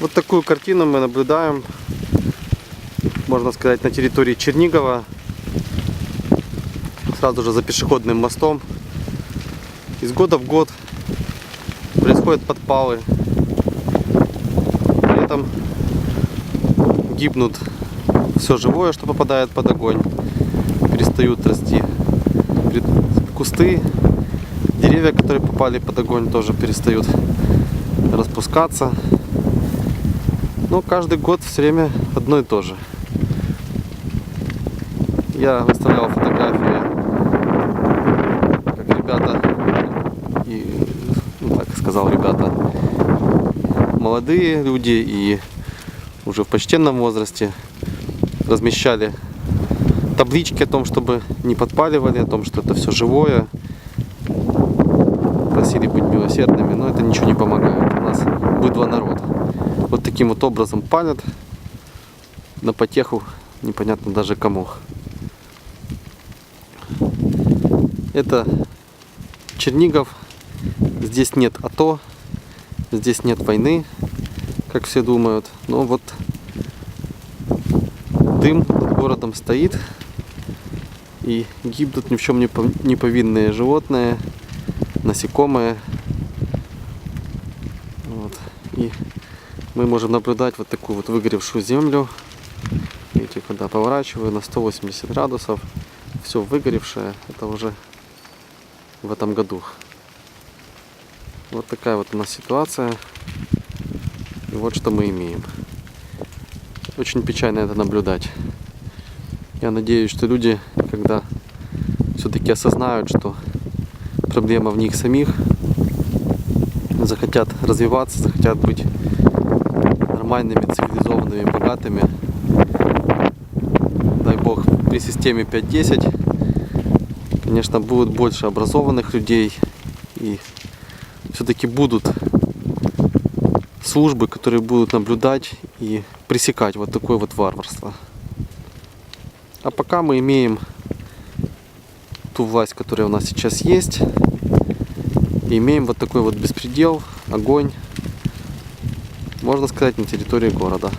Вот такую картину мы наблюдаем, можно сказать, на территории Чернигова. Сразу же за пешеходным мостом. Из года в год происходят подпалы. При этом гибнут все живое, что попадает под огонь. Перестают расти кусты, деревья, которые попали под огонь, тоже перестают распускаться. Но каждый год все время одно и то же. Я выставлял фотографии, как ребята, и, ну так сказал, ребята, молодые люди и уже в почтенном возрасте размещали таблички о том, чтобы не подпаливали, о том, что это все живое. Просили быть милосердными, но это ничего не помогает. У нас быдло народ. Вот таким вот образом палят на потеху непонятно даже кому. Это Чернигов. Здесь нет АТО, здесь нет войны, как все думают. Но вот дым над городом стоит и гибнут ни в чем не пов- не повинные животные, насекомые. Вот. И мы можем наблюдать вот такую вот выгоревшую землю. Видите, когда поворачиваю на 180 градусов, все выгоревшее, это уже в этом году. Вот такая вот у нас ситуация. И вот что мы имеем. Очень печально это наблюдать. Я надеюсь, что люди, когда все-таки осознают, что проблема в них самих, захотят развиваться, захотят быть нормальными, цивилизованными, богатыми. Дай бог, при системе 5.10, конечно, будет больше образованных людей и все-таки будут службы, которые будут наблюдать и пресекать вот такое вот варварство. А пока мы имеем ту власть, которая у нас сейчас есть, и имеем вот такой вот беспредел, огонь, можно сказать, на территории города.